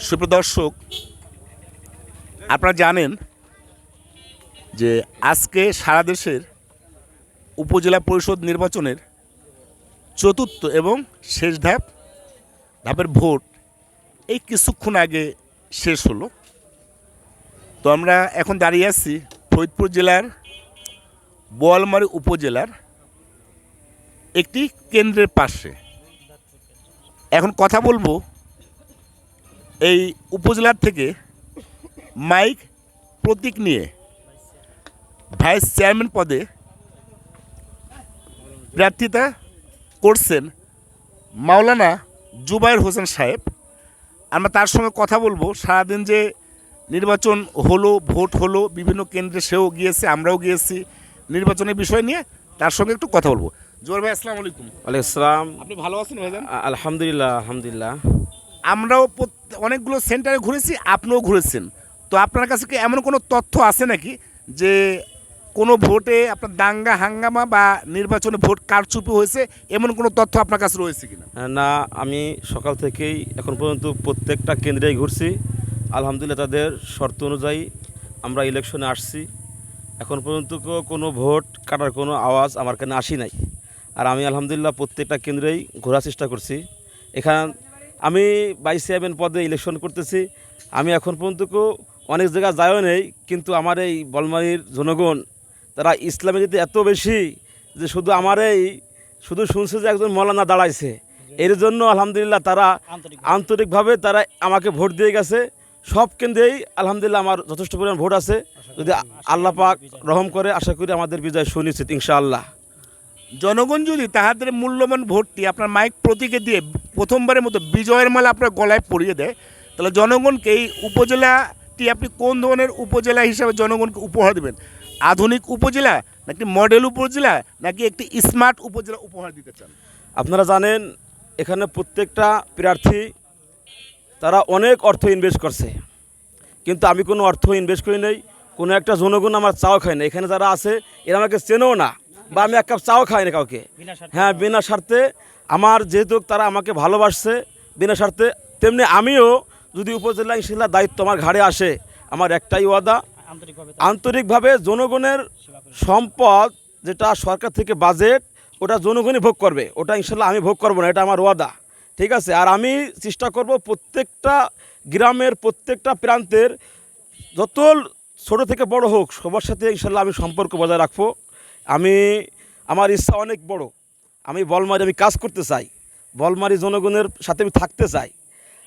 সুপ্রদর্শক আপনারা জানেন যে আজকে সারা দেশের উপজেলা পরিষদ নির্বাচনের চতুর্থ এবং শেষ ধাপ, ধাপের ভোট এই কিছুক্ষণ আগে শেষ হলো। তো আমরা এখন দাঁড়িয়ে আছি ফরিদপুর জেলার বোয়ালমারী উপজেলার একটি কেন্দ্রের পাশে। এখন কথা বলব এই উপজেলার থেকে মাইক প্রতীক নিয়ে ভাইস চেয়ারম্যান পদে প্রার্থিতা করছেন মাওলানা জুবাইর হোসেন সাহেব। আমরা তার সঙ্গে কথা বলব। সারাদিন যে নির্বাচন হলো ভোট হলো বিভিন্ন কেন্দ্রে সেও গিয়েছে আমরাও গিয়েছি নির্বাচনের বিষয় নিয়ে তার সঙ্গে একটু কথা বলব। জোয়ার ভাই আসসালামু আলাইকুম। ওয়ালাইকুম আপনি ভালো আছেন ভাইজান? আলহামদুলিল্লাহ আলহামদুলিল্লাহ। আমরাও অনেকগুলো সেন্টারে ঘুরেছি, আপনিও ঘুরেছেন। তো আপনার কাছে কি এমন কোনো তথ্য আছে নাকি যে কোনো ভোটে আপনার দাঙ্গা, হাঙ্গামা বা নির্বাচনে ভোট কারচুপি হয়েছে? এমন কোনো তথ্য আপনার কাছে রয়েছে কিনা? না, আমি সকাল থেকেই এখন পর্যন্ত প্রত্যেকটা কেন্দ্রেই ঘুরছি। আলহামদুলিল্লাহ তাদের শর্ত অনুযায়ী আমরা ইলেকশনে আসছি। এখন পর্যন্ত কোনো ভোট কাটার কোনো আওয়াজ আমার কানে আসি নাই। আর আমি আলহামদুলিল্লাহ প্রত্যেকটা কেন্দ্রেই ঘোরার চেষ্টা করছি। এখান আমি বাইশ সেভেন পদে ইলেকশন করতেছি। আমি এখন পর্যন্ত অনেক জায়গায় যায়ও নেই কিন্তু আমার এই বলমারির জনগণ তারা ইসলামে যদি এত বেশি যে শুধু আমার এই শুধু শুনছে যে একজন মৌলানা দাঁড়াইছে এর জন্য আলহামদুলিল্লাহ তারা আন্তরিকভাবে তারা আমাকে ভোট দিয়ে গেছে। সব কেন্দ্রেই আলহামদুলিল্লাহ আমার যথেষ্ট পরিমাণ ভোট আছে। যদি আল্লাহ পাক রহম করে আশা করি আমাদের বিজয় সুনিশ্চিত ইনশাআল্লাহ। জনগণ যদি তাহাদের মূল্যবান ভোটটি আপনার মাইক প্রতীকে দিয়ে প্রথমবারের মতো বিজয়ের মালা আপনার গলায় পরিয়ে দেয়, তাহলে জনগণকে এই উপজেলাটি আপনি কোন ধরনের উপজেলা হিসাবে জনগণকে উপহার দেবেন? আধুনিক উপজেলা নাকি মডেল উপজেলা নাকি একটি স্মার্ট উপজেলা উপহার দিতে চান? আপনারা জানেন, এখানে প্রত্যেকটা প্রার্থী তারা অনেক অর্থ ইনভেস্ট করছে। কিন্তু আমি কোনো অর্থ ইনভেস্ট করি নাই, কোনো একটা জনগণ আমার চাও খাই না এখানে যারা আছে, এরা আমাকে চেনেও না। বা আমি এক কাপ চাও খাই না কাউকে। হ্যাঁ বিনা স্বার্থে। আমার যেহেতু তারা আমাকে ভালোবাসছে বিনা স্বার্থে তেমনি আমিও যদি উপজেলা ইনশাল্লাহ দায়িত্ব আমার ঘাড়ে আসে আমার একটাই ওয়াদা। আন্তরিকভাবে জনগণের সম্পদ যেটা সরকার থেকে বাজেট ওটা জনগণই ভোগ করবে। ওটা ইনশাল্লাহ আমি ভোগ করব না এটা আমার ওয়াদা। ঠিক আছে? আর আমি চেষ্টা করব প্রত্যেকটা গ্রামের প্রত্যেকটা প্রান্তের যত ছোট থেকে বড় হোক সবার সাথে ইনশাল্লাহ আমি সম্পর্ক বজায় রাখব। আমি আমার ইচ্ছা অনেক বড়। আমি বলমারি আমি কাজ করতে চাই। বলমারি জনগণের সাথে আমি থাকতে চাই।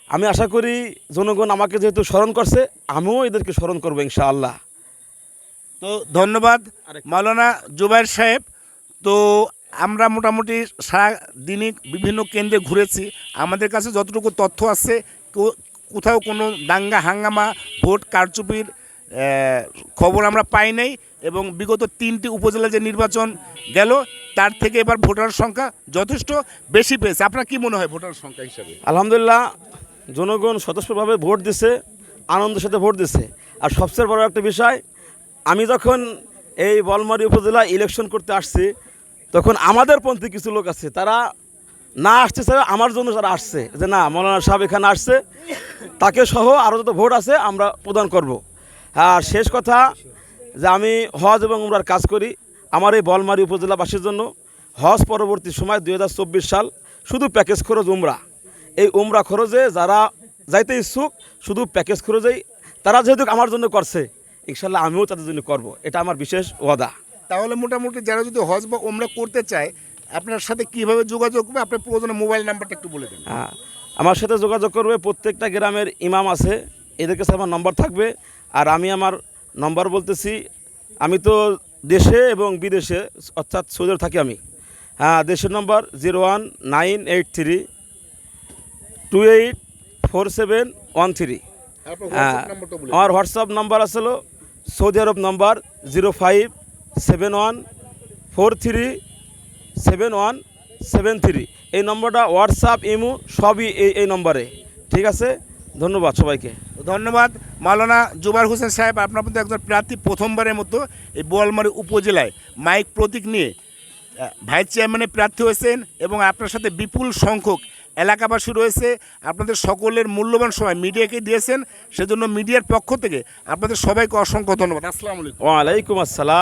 আমি আশা করি জনগণ আমাকে যেহেতু স্মরণ করছে আমিও এদেরকে স্মরণ করব ইনশাআল্লাহ। তো ধন্যবাদ মাওলানা জুবাইর সাহেব। তো আমরা মোটামুটি সারা দিনই বিভিন্ন কেন্দ্রে ঘুরেছি। আমাদের কাছে যতটুকু তথ্য আছে কোথাও কোনো দাঙ্গা হাঙ্গামা ভোট কারচুপির খবর আমরা পাই নাই। এবং বিগত তিনটি উপজেলা যে নির্বাচন গেল, তার থেকে এবার ভোটার সংখ্যা যথেষ্ট বেশি পেয়েছে। আপনার কি মনে হয় ভোটার সংখ্যা হিসাবে? আলহামদুলিল্লাহ, জনগণ স্বতঃস্ফূর্তভাবে ভোট দিছে, আনন্দের সাথে ভোট দিছে। আর সবচেয়ে বড় একটা বিষয়, আমি যখন এই বলমারি উপজেলা ইলেকশন করতে আসছি, তখন আমাদের পন্থী কিছু লোক আছে, তারা না আসছে স্যার আমার জন্য তারা আসছে, যে না, মৌলানা সাহেব এখানে আসছে, তাকে সহ আরও যত ভোট আছে আমরা প্রদান করব। আর শেষ কথা যে আমি হজ এবং উমরার কাজ করি আমার এই বলমারি উপজেলাবাসীর জন্য হজ পরবর্তী সময় দু হাজার চব্বিশ সাল শুধু প্যাকেজ খরচ উমরা। এই উমরা খরচে যারা যাইতে ইচ্ছুক শুধু প্যাকেজ খরচেই তারা যেহেতু আমার জন্য করছে ইনশাল্লাহ আমিও তাদের জন্য করব। এটা আমার বিশেষ ওয়াদা। তাহলে মোটামুটি যারা যদি হজ বা উমরা করতে চায় আপনার সাথে কীভাবে যোগাযোগ করবে? আপনার প্রয়োজনে মোবাইল নাম্বারটা একটু বলে দেন। হ্যাঁ আমার সাথে যোগাযোগ করবে প্রত্যেকটা গ্রামের ইমাম আছে এদের কাছে আমার নম্বর থাকবে আর আমি আমার নম্বর বলতেছি আমি তো দেশে এবং বিদেশে অর্থাৎ সৌদি থাকি আমি। হ্যাঁ দেশের নম্বর zero one nine eight three two eight four seven one three. হ্যাঁ। আমার হোয়াটসঅ্যাপ নাম্বার আসলো সৌদি আরব number zero five seven one four three seven one seven three. এই নম্বরটা হোয়াটসঅ্যাপ ইমো সবই এই এই নম্বরে। ঠিক আছে? ধন্যবাদ সবাইকে। ধন্যবাদ। মালানা জুবার হোসেন সাহেব, আপনার মধ্যে একজন প্রার্থী প্রথমবারের মতো এই বোয়ালমারি উপজেলায় মাইক প্রতীক নিয়ে ভাইস চেয়ারম্যানে প্রার্থী হয়েছেন এবং আপনার সাথে বিপুল সংখ্যক এলাকাবাসী রয়েছে। আপনাদের সকলের মূল্যবান সময় মিডিয়াকে দিয়েছেন, সেজন্য মিডিয়ার পক্ষ থেকে আপনাদের সবাইকে অসংখ্য ধন্যবাদ। আসসালামু আলাইকুম। আসসালাম।